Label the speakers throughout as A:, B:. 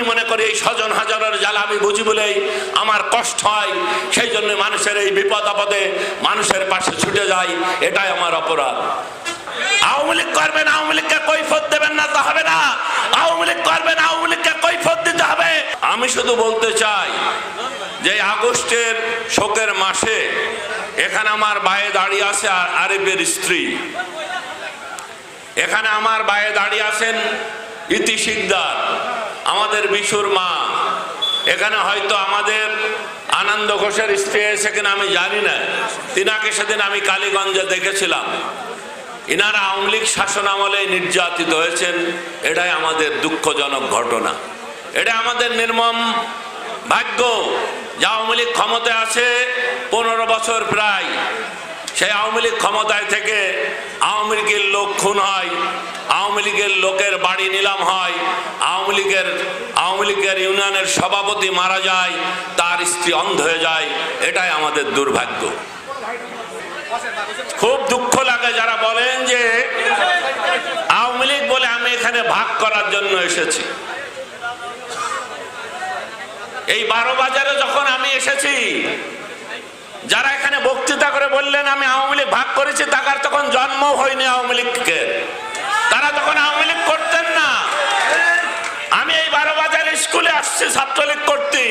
A: আমি মনে করি এই স্বজন হাজারের জ্বালা আমি বুঝি বলেই আমার কষ্ট হয়। সেই জন্য মানুষের এই বিপদ আপদে মানুষের পাশে ছুটে যাই। এটাই আমার অপরাধ। আওয়ামী লীগ করবেন, আওয়ামী লীগকে কৈফত দেবেন না, তা হবে না। আওয়ামী লীগ করবেন, আওয়ামী লীগকে কৈফত দিতে হবে। আমি শুধু বলতে চাই যে আগস্টের শোকের মাসে এখানে আমার বায়ে দাঁড়িয়ে আছে আর- আরিফের স্ত্রী। এখানে আমার বায়ে দাঁড়িয়ে আছেন ইতি শিকদার। আমাদের বিশুর মা। এখানে হয়তো আমাদের আনন্দ ঘোষের স্ত্রী এসে কিনা আমি জানি না। তিনাকে সেদিন আমি কালীগঞ্জে দেখেছিলাম। ইনারা আওয়ামী লীগ শাসন আমলে নির্যাতিত হয়েছেন। এটাই আমাদের দুঃখজনক ঘটনা। এটা আমাদের নির্মম ভাগ্য যা আওয়ামী লীগ ক্ষমতায় আছে পনেরো বছর প্রায়। সেই আওয়ামী লীগ ক্ষমতায় থেকে আওয়ামী লীগের লোক খুন হয়, আওয়ামী লীগের লোকের বাড়ি নিলাম হয়, আওয়ামী লীগের আওয়ামী লীগের ইউনিয়নের সভাপতি মারা যায়, তার স্ত্রী অন্ধ হয়ে যায়, এটাই আমাদের দুর্ভাগ্য। খুব দুঃখ লাগে যারা বলেন যে আওয়ামী লীগ বলে আমি এখানে ভাগ করার জন্য এসেছি। এই বারো বাজারে যখন আমি এসেছি যারা এখানে বক্তৃতা করে বললেন, আমি আওয়ামী লীগ ভাগ করেছি তাকার তখন জন্ম হয়নি আওয়ামী লীগকে। তারা তখন আওয়ামী লীগ করতেন না। আমি এই বারো বাজার স্কুলে আসছি ছাত্রলীগ করতে।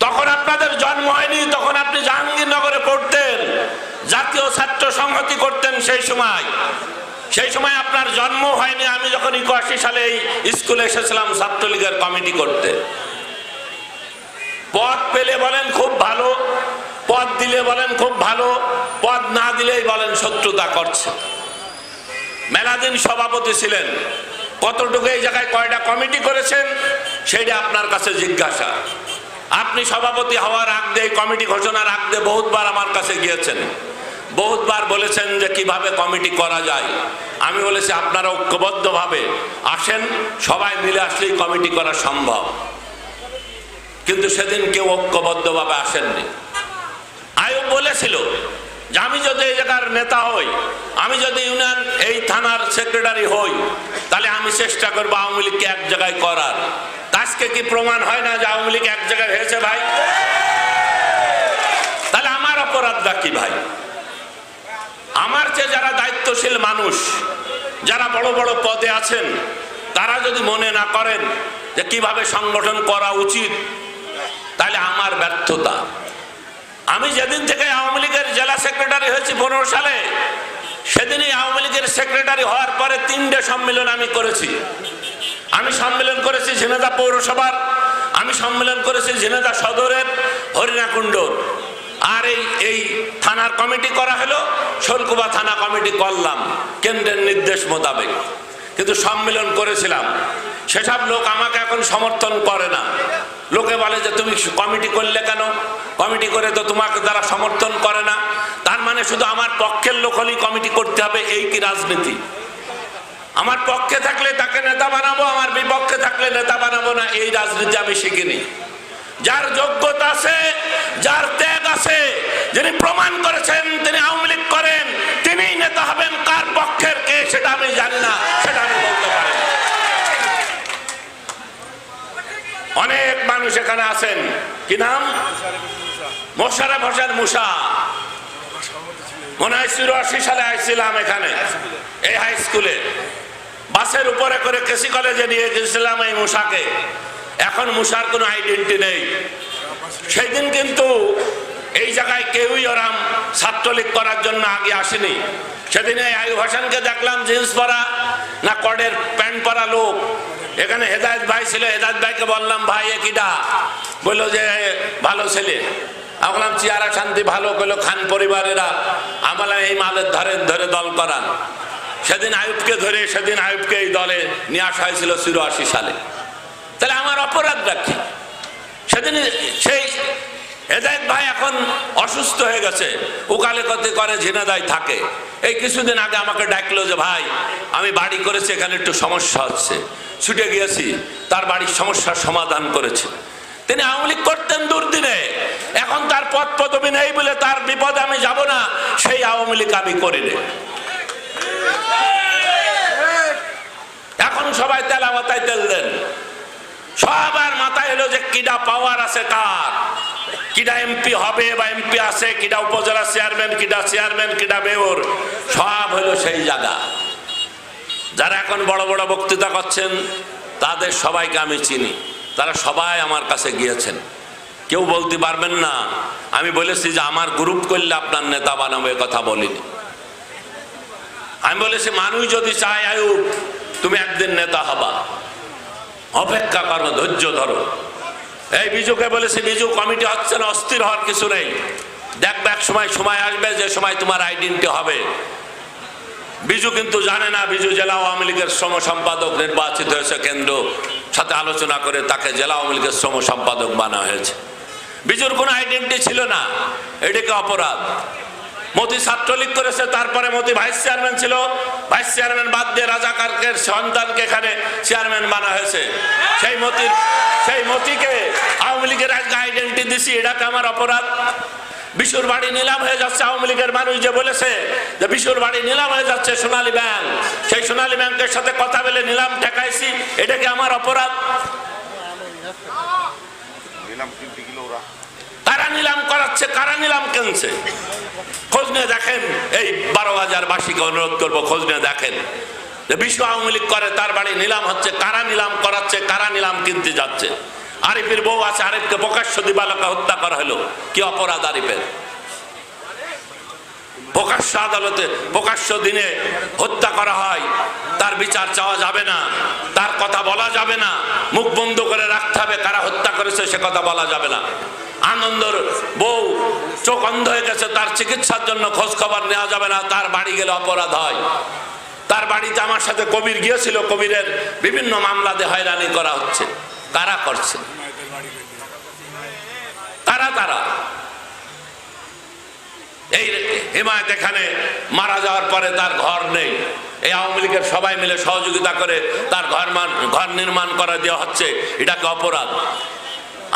A: তখন আপনাদের জন্ম হয়নি, তখন আপনি জাহাঙ্গীরনগরে পড়তেন। জাতীয় ছাত্র সংহতি করতেন সেই সময়। সেই সময় আপনার জন্ম হয়নি। আমি যখন একাশি সালে এই স্কুলে এসেছিলাম, ছাত্রলীগের কমিটি করতে। পদ পেলে বলেন খুব ভালো, পদ দিলে বলেন খুব ভালো, পদ না দিলেই বলেন শত্রুতা করছে। মেলাদিন সভাপতি ছিলেন, কতটুকু এই জায়গায় কয়টা কমিটি করেছেন সেটা আপনার কাছে জিজ্ঞাসা। আপনি সভাপতি হওয়ার আগ দিয়ে, কমিটি ঘোষণার আগ দিয়ে বহুতবার আমার কাছে গিয়েছেন। বহুতবার বলেছেন যে কীভাবে কমিটি করা যায়। আমি বলেছি, আপনারা ঐক্যবদ্ধভাবে আসেন, সবাই মিলে আসলেই কমিটি করা সম্ভব। কিন্তু সেদিন কেউ ঐক্যবদ্ধভাবে আসেননি। আয়ুব বলেছিল যে আমি যদি এই জায়গার নেতা হই, আমি যদি ইউনিয়ন এই থানার সেক্রেটারি হই, তাহলে আমি চেষ্টা করব আওয়ামী লীগকে এক জায়গায় করার। আজকে কি প্রমাণ হয় না যে আওয়ামী লীগ এক জায়গায় হয়েছে ভাই? তাহলে আমার অপরাধটা কি ভাই। আমার যে যারা দায়িত্বশীল মানুষ, যারা বড় বড় পদে আছেন, তারা যদি মনে না করেন যে কীভাবে সংগঠন করা উচিত আমার ব্যর্থতা। আমি যেদিন থেকে আওয়ামী লীগের জেলা সেক্রেটারি হয়েছি পনেরো সালে, সেদিনই আওয়ামী লীগের সেক্রেটারি হওয়ার পরে তিনটে সম্মেলন আমি করেছি। আমি সম্মেলন করেছি ঝিনেদা পৌরসভার, আমি সম্মেলন করেছি ঝিনেদা সদরের হরিণাকুণ্ডর আর এই এই থানার কমিটি করা হলো, শোলকুবা থানা কমিটি করলাম, কেন্দ্রের নির্দেশ মোতাবেক। কিন্তু সম্মেলন করেছিলাম। সেসব লোক আমাকে এখন সমর্থন করে না। লোকে বলে যে তুমি কমিটি করলে কেন? কমিটি করে তো তোমাকে তারা সমর্থন করে না, তার মানে শুধু আমার পক্ষের লোক হলেই কমিটি করতে হবে, এই কি রাজনীতি? আমার পক্ষে থাকলে তাকে নেতা বানাবো, আমার বিপক্ষে থাকলে নেতা বানাবো না, এই রাজনীতি আমি শিখিনি। যার যোগ্যতা আছে, যার ত্যাগ আছে, যিনি প্রমাণ করেছেন, তিনি আওয়ামী লীগ করেন তিনি নেতা হবেন, কার পক্ষের কে সেটা আমি জানি না, সেটা আমি বলতে পারি না। অনেক মানুষ এখানে আছেন। কি নাম? মোশারফ হোসেন মুসা। মনে হয় চুরাশি সালে আসছিলাম এখানে, এই হাই স্কুলে বাসের উপরে করে কেসি কলেজে নিয়ে গেছিলাম এই মুসাকে। এখন মুসার কোনো আইডেন্টি নেই। সেই দিন কিন্তু এই জায়গায় কেউই ওরাম ছাত্রলীগ করার জন্য আগে আসেনি। সেদিন এই আয়ু হাসানকে দেখলাম জিন্স পরা, না কডের প্যান্ট পরা লোক। এখানে হেদায়ত ভাই ছিল, হেদায়ত ভাইকে বললাম, ভাই, এ কিটা বলল যে ভালো ছেলে। আমলাম চিয়ারা শান্তি, ভালো। করল খান পরিবারেরা আমলাম এই মালের ধরে ধরে দল করান। সেদিন আয়ুবকে ধরে, সেদিন আয়ুবকে এই দলে নিয়ে আসা হয়েছিল চুরাশি সালে। তাহলে আমার অপরাধ রাখি সেদিন সেই হেদায়ত ভাই এখন অসুস্থ হয়ে গেছে। উকালেকতি করে, ঝিনাদায় থাকে। এই কিছুদিন আগে আমাকে ডাকলো যে, ভাই, আমি বাড়ি করেছি, এখানে একটু সমস্যা হচ্ছে। ছুটে গিয়েছি, তার বাড়ির সমস্যার সমাধান করেছে। তিনি আওয়ামী লীগ করতেন দুর্দিনে। এখন তার পদ পদবি নেই বলে তার বিপদে আমি যাব না, সেই আওয়ামী লীগ আমি করিনি। এখন সবাই তেলামাতায় তেল দেন। সবার মাথায় এলো যে কিডা পাওয়ার আছে কার? কিডা এমপি হবে বা এমপি আছে, কিডা উপজেলা চেয়ারম্যান, কিডা চেয়ারম্যান, কিডা মেয়র, সব হলো সেই জায়গা। যারা এখন বড় বড় বক্তৃতা করছেন, তাদের সবাইকে আমি চিনি। তারা সবাই আমার কাছে গিয়েছেন। কেউ বলতে পারবেন না, আমি বলেছি যে আমার গ্রুপ করলে আপনার নেতা বানাবো কথা বলিনি। আমি বলেছি, মানুষ যদি চায় আয়ুব তুমি একদিন নেতা হবা। অপেক্ষা করো, ধৈর্য ধরো। এই বিজুকে বলেছি বিজু কমিটি হচ্ছে না, অস্থির হওয়ার কিছু নেই। দেখবে এক সময় সময় আসবে, যে সময় তোমার আইডেন্টি হবে। বিজু কিন্তু জানে না বিজু জেলা আওয়ামী লীগের শ্রম সম্পাদক নির্বাচিত হয়েছে কেন্দ্র সাথে আলোচনা করে তাকে জেলা আওয়ামী লীগের শ্রম সম্পাদক বানা হয়েছে। বিজুর কোনো আইডেন্টি ছিল না। এটাকে অপরাধ। মতি ছাত্রলীগ করেছে, তারপরে মতি ভাইস চেয়ারম্যান ছিল। ভাইস চেয়ারম্যান বাদ দিয়ে রাজাকারকের সন্তানকে এখানে চেয়ারম্যান বানা হয়েছে। সেই মতির, সেই মতিকে আওয়ামী লীগের আজকে আইডেন্টি দিছি এটাকে আমার অপরাধ। বিশুর বাড়ি নিলাম হয়ে যাচ্ছে, আওয়ামী লীগের মানুষ যে বলেছে যে বিশুর বাড়ি নিলাম হয়ে যাচ্ছে সোনালী ব্যাংক। সেই সোনালী ব্যাংকের সাথে কথা বলে নিলাম, ঠেকাইছি, এটা কি আমার অপরাধ?
B: নিলাম
A: করাচ্ছে, কারা নিলাম কেনছে? খোঁজ নিয়ে দেখেন, এই বারো হাজার বাসীকে অনুরোধ করব, খোঁজ নিয়ে দেখেন। যে বিশ্ব আওয়ামী লীগ করে, তার বাড়ি নিলাম হচ্ছে, কারা নিলাম করাচ্ছে, কারা নিলাম কিনতে যাচ্ছে? আরিফের বউ আছে, আরিফকে প্রকাশ্য দিবালকে হত্যা করা হলো, কি অপরাধ আরিফের? প্রকাশ্য আদালতে, প্রকাশ্য দিনে হত্যা করা হয়, তার বিচার চাওয়া যাবে না, তার কথা বলা যাবে না, মুখ বন্ধ করে রাখতে হবে, কারা হত্যা করেছে সে কথা বলা যাবে না। আনন্দর বউ চোখ অন্ধ হয়ে গেছে, তার চিকিৎসার জন্য খোঁজ খবর নেওয়া যাবে না, তার বাড়ি গেলে অপরাধ হয়। তার বাড়িতে আমার সাথে কবির গিয়েছিল, কবিরের বিভিন্ন মামলাতে হয়রানি করা হচ্ছে। কারা করছে? তারা তারা। এই হিমায়ত এখানে মারা যাওয়ার পরে তার ঘর নেই। এই আওয়ামী লীগের সবাই মিলে সহযোগিতা করে তার ঘর ঘর নির্মাণ করে দেওয়া হচ্ছে। এটাকে অপরাধ।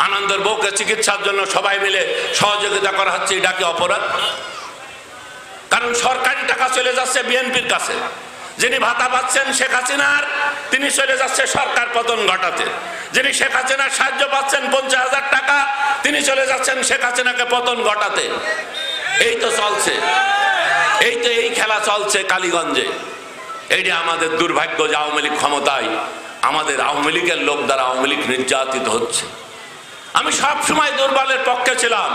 A: আনন্দের বউকে চিকিৎসার জন্য সবাই মিলে সহযোগিতা করা হচ্ছে এটাকে অপরাধ? কারণ সরকারি টাকা চলে যাচ্ছে বিএনপির কাছে। যিনি ভাতা পাচ্ছেন শেখ হাসিনার, তিনি চলে যাচ্ছে সরকার পতন ঘটাতে। যিনি শেখ হাসিনার সাহায্য পাচ্ছেন পঞ্চাশ হাজার টাকা, তিনি চলে যাচ্ছেন শেখ হাসিনাকে পতন ঘটাতে। এই তো চলছে। এই তো এই খেলা চলছে কালীগঞ্জে। এইটা আমাদের দুর্ভাগ্য যে আওয়ামী লীগ ক্ষমতায় আমাদের আওয়ামী লীগের লোক দ্বারা আওয়ামী লীগ নির্যাতিত হচ্ছে। আমি সব সময় দুর্বলের পক্ষে ছিলাম।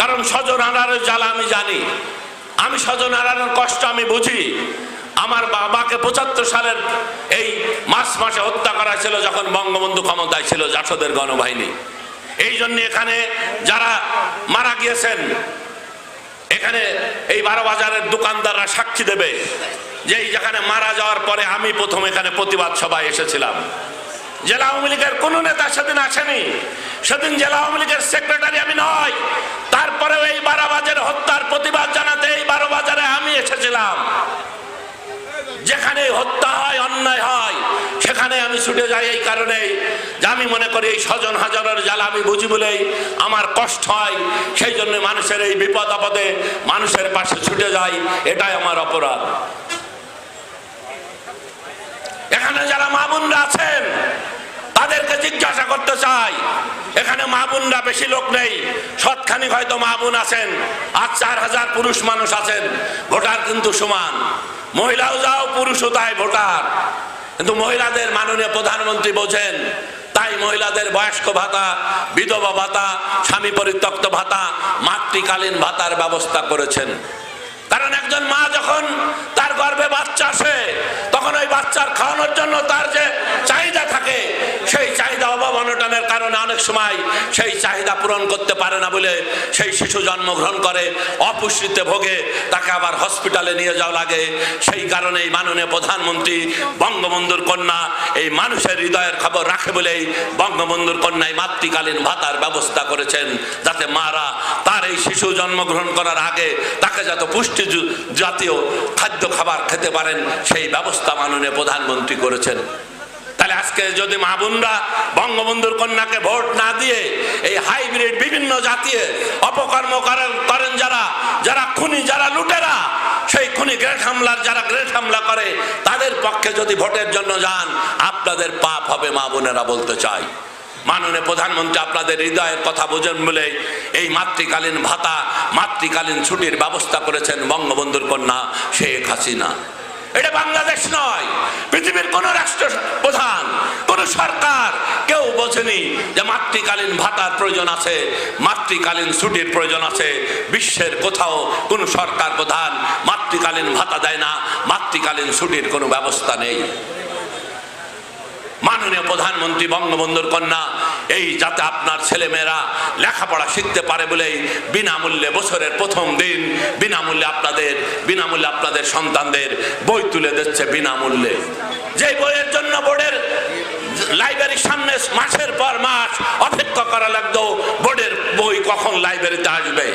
A: কারণ স্বজন হারানোর জ্বালা আমি জানি। আমি স্বজন হারানোর কষ্ট আমি বুঝি। আমার বাবাকে পঁচাত্তর সালের এই মার্চ মাসে হত্যা করা ছিল যখন বঙ্গবন্ধু ক্ষমতায় ছিল জাসদের গণবাহিনী। এই জন্য এখানে যারা মারা গিয়েছেন, এখানে এই বারো বাজারের দোকানদাররা সাক্ষী দেবে যে এই যেখানে মারা যাওয়ার পরে আমি প্রথম এখানে প্রতিবাদ সভায় এসেছিলাম। জেলা আওয়ামী লীগের কোনো নেতা সেদিন আসেনি। সেদিন জেলা আওয়ামী লীগের সেক্রেটারি আমি নয়। তারপরেও এই বারো বাজারে হত্যার প্রতিবাদ জানাতে এই বারো বাজারে আমি এসেছিলাম। যেখানে হত্যা হয়, অন্যায় হয়, সেখানে আমি ছুটে যাই এই কারণে যে আমি মনে করি এই স্বজন হাজারের জ্বালা আমি বুঝি বলেই আমার কষ্ট হয়। সেই জন্য মানুষের এই বিপদ আপদে মানুষের পাশে ছুটে যাই। এটাই আমার অপরাধ। এখানে যারা মা বোনরা আছেন, তাদেরকে জিজ্ঞাসা করতে চাই, এখানে মা বোনরা বেশি লোক নেই, সৎখানি হয়তো মা বোন আছেন, আর চার হাজার পুরুষ মানুষ আছেন, ভোটার কিন্তু সমান। মহিলাও যাও, পুরুষও তাই ভোটার। কিন্তু মহিলাদের মাননীয় প্রধানমন্ত্রী বোঝেন তাই মহিলাদের বয়স্ক ভাতা, বিধবা ভাতা, স্বামী পরিত্যক্ত ভাতা, মাতৃকালীন ভাতার ব্যবস্থা করেছেন। কারণ একজন মা যখন গর্ভে বাচ্চা আসে, তখন ওই বাচ্চার খাওয়ানোর জন্য তার যে চাহিদা থাকে, সেই চাহিদা অভাব অনটনের কারণে অনেক সময় সেই চাহিদা পূরণ করতে পারে না বলে সেই শিশু জন্মগ্রহণ করে, অপুষ্টিতে ভোগে, তাকে আবার হসপিটালে নিয়ে যাওয়া লাগে। সেই কারণেই মাননীয় প্রধানমন্ত্রী বঙ্গবন্ধুর কন্যা এই মানুষের হৃদয়ের খবর রাখে বলেই বঙ্গবন্ধুর কন্যায় মাতৃকালীন ভাতার ব্যবস্থা করেছেন, যাতে মারা তার এই শিশু জন্মগ্রহণ করার আগে তাকে যাতে পুষ্টি জাতীয় খাদ্য খাবার খেতে পারেন, সেই ব্যবস্থা মাননীয় প্রধানমন্ত্রী করেছেন। তাহলে আজকে যদি মা বোনরা, বঙ্গবন্ধুর কন্যাকে ভোট না দিয়ে এই হাইব্রিড বিভিন্ন জাতীয় অপকর্ম করেন করেন যারা যারা খুনি, যারা লুটেরা, সেই খুনি গ্রেট হামলার, যারা গ্রেট হামলা করে, তাদের পক্ষে যদি ভোটের জন্য যান, আপনাদের পাপ হবে, মা বোনেরা বলতে চাই মাননীয় প্রধানমন্ত্রী, আপনাদের হৃদয়ের কথা বোঝেন বলে এই মাতৃকালীন ভাতা, মাতৃকালীন ছুটির ব্যবস্থা করেছেন বঙ্গবন্ধুর কন্যা শেখ হাসিনা। এটা বাংলাদেশ নয়, পৃথিবীর কোন রাষ্ট্র প্রধান, কোন সরকার কেউ বোঝেনি যে মাতৃকালীন ভাতার প্রয়োজন আছে, মাতৃকালীন ছুটির প্রয়োজন আছে। বিশ্বের কোথাও কোন সরকার প্রধান মাতৃকালীন ভাতা দেয় না, মাতৃকালীন ছুটির কোনো ব্যবস্থা নেই। মাননীয় প্রধানমন্ত্রী, বঙ্গবন্ধুর কন্যা, এই যাতে আপনার ছেলেমেয়েরা লেখাপড়া শিখতে পারে বলেই বিনামূল্যে বছরের প্রথম দিন বিনামূল্যে আপনাদের বিনামূল্যে আপনাদের সন্তানদের বই তুলে দিচ্ছে বিনামূল্যে। যে বইয়ের জন্য বোর্ডের লাইব্রেরির সামনে মাসের পর মাস অপেক্ষা করা লাগতো, বোর্ডের বই কখন লাইব্রেরিতে আসবে?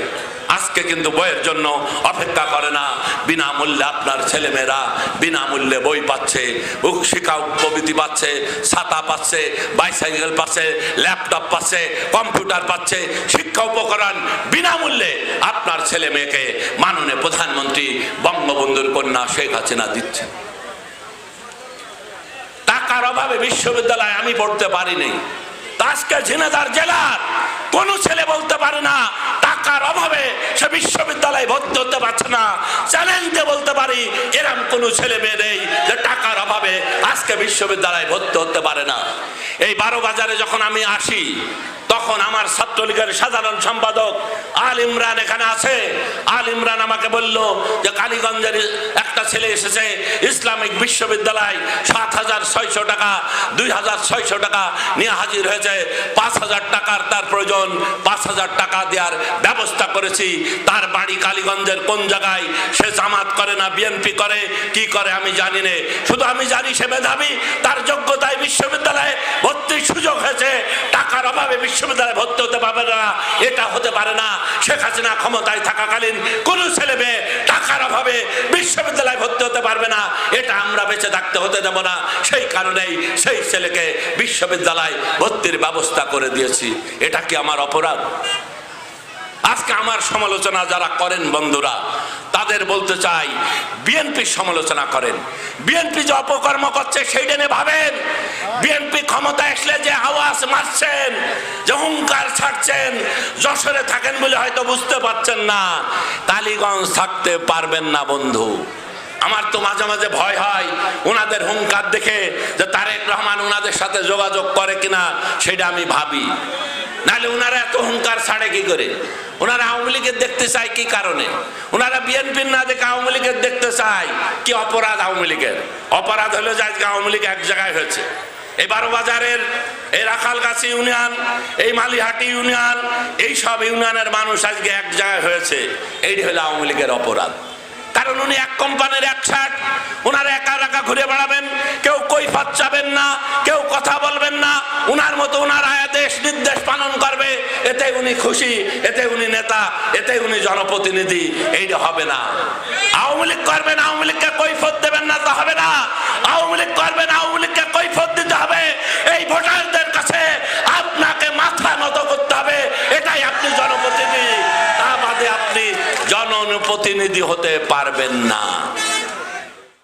A: আজকে কিন্তু বইয়ের জন্য অপেক্ষা করে না। বিনামূল্যে আপনার ছেলেমেয়েরা বিনামূল্যে বই পাচ্ছে শিক্ষা প্রবৃত্তি পাচ্ছে, ছাতা পাচ্ছে বাইসাইকেল পাচ্ছে ল্যাপটপ পাচ্ছে কম্পিউটার পাচ্ছে, শিক্ষা উপকরণ বিনামূল্যে আপনার ছেলে মেয়েকে মাননীয় প্রধানমন্ত্রী বঙ্গবন্ধুর কন্যা শেখ হাসিনা দিচ্ছে। টাকার অভাবে বিশ্ববিদ্যালয়ে আমি পড়তে পারিনি আজকে ঝিনাদার জেলার কোন ছেলে বলতে পারে না টাকার অভাবে সে বিশ্ববিদ্যালয়ে ভর্তি হতে পারছে না। চ্যালেঞ্জ বলতে পারি, এরম কোন ছেলে মেয়ে নেই যে টাকার অভাবে আজকে বিশ্ববিদ্যালয়ে ভর্তি হতে পারে না। এই বারো বাজারে যখন আমি আসি তখন আমার ছাত্রলীগের সাধারণ সম্পাদক আল ইমরান এখানে আছে, আল ইমরান আমাকে বলল যে কালীগঞ্জের একটা ছেলে এসেছে ইসলামিক বিশ্ববিদ্যালয় সাত হাজার ছয়শো টাকা, দুই হাজার ছয়শো টাকা নিয়ে হাজির হয়েছে, পাঁচ হাজার টাকার তার প্রয়োজন, পাঁচ হাজার টাকা দেওয়ার ব্যবস্থা করেছি। তার বাড়ি কালীগঞ্জের কোন জায়গায়? সে জামাত করে না বিএনপি করে, কি করে আমি জানি না। শুধু আমি জানি সে মেধাবী, তার যোগ্যতায় বিশ্ববিদ্যালয়ে ভর্তির সুযোগ হয়েছে। অভাবে বিশ্ববিদ্যালয়ে ভর্তি হতে পারবে না, এটা হতে পারে না। শেখ হাসিনা ক্ষমতায় থাকাকালীন কোনো ছেলে মেয়ে টাকার অভাবে বিশ্ববিদ্যালয়ে ভর্তি হতে পারবে না, এটা আমরা বেঁচে থাকতে হতে দেব না। সেই কারণেই সেই ছেলেকে বিশ্ববিদ্যালয় ভর্তির ব্যবস্থা করে দিয়েছি। এটা কি আমার অপরাধ? আজকে আমার সমালোচনা যারা করেন বন্ধুরা, তাদের বলতে চাই বিএনপির সমালোচনা করেন। বিএনপি যে অপকর্ম করছে সেইটা নিয়ে ভাবেন। বিএনপি ক্ষমতা আসলে যে আওয়াজ মারছেন, যে হুঙ্কার ছাড়ছেন, যশোরে থাকেন বলে হয়তো বুঝতে পারছেন না। কালীগঞ্জ থাকতে পারবেন না বন্ধু। আমার তো মাঝে মাঝে ভয় হয় ওনাদের হুঙ্কার দেখে যে তারেক রহমান ওনাদের সাথে যোগাযোগ করে কিনা, সেটা আমি ভাবি। নাহলে ওনারা এত হুঙ্কার ছাড়ে কি করে? ওনারা আওয়ামী লীগের দেখতে চায় কি কারণে? ওনারা বিএনপির না দেখে আওয়ামী লীগের দেখতে চায় কি অপরাধ আওয়ামী লীগের? অপরাধ হলো যে আজকে আওয়ামী লীগ এক জায়গায় হয়েছে। এই বারো বাজারের এই রাখালগাছি ইউনিয়ন, এই মালিহাটি ইউনিয়ন, এই সব ইউনিয়নের মানুষ আজকে এক জায়গায় হয়েছে। এইটি হলো আওয়ামী লীগের অপরাধ। কারণ উনি এক কোম্পানির এক শার্ট ওনারা একা একা ঘুরে বেড়াবেন, কেউ কৈফাত চাবেন না, কেউ কথা বলবেন না। উনার আয়াদেশ নির্দেশ পালন করবে এতে উনি খুশি, এতে উনি নেতা, এতে উনি জনপ্রতিনিধি, এইটা হবে না। আওয়ামী লীগ করবেন, আওয়ামী লীগকে কৈফত দেবেন না, তা হবে না। আওয়ামী লীগ করবেন, আওয়ামী লীগকে কৈফত দিতে হবে। এই ভোটারদের কাছে আপনাকে মাথা নত করতে হবে, এটাই আপনি জনপ্রতিনিধি। তা বাদে আপনি জনপ্রতিনিধি হতে পারবেন না।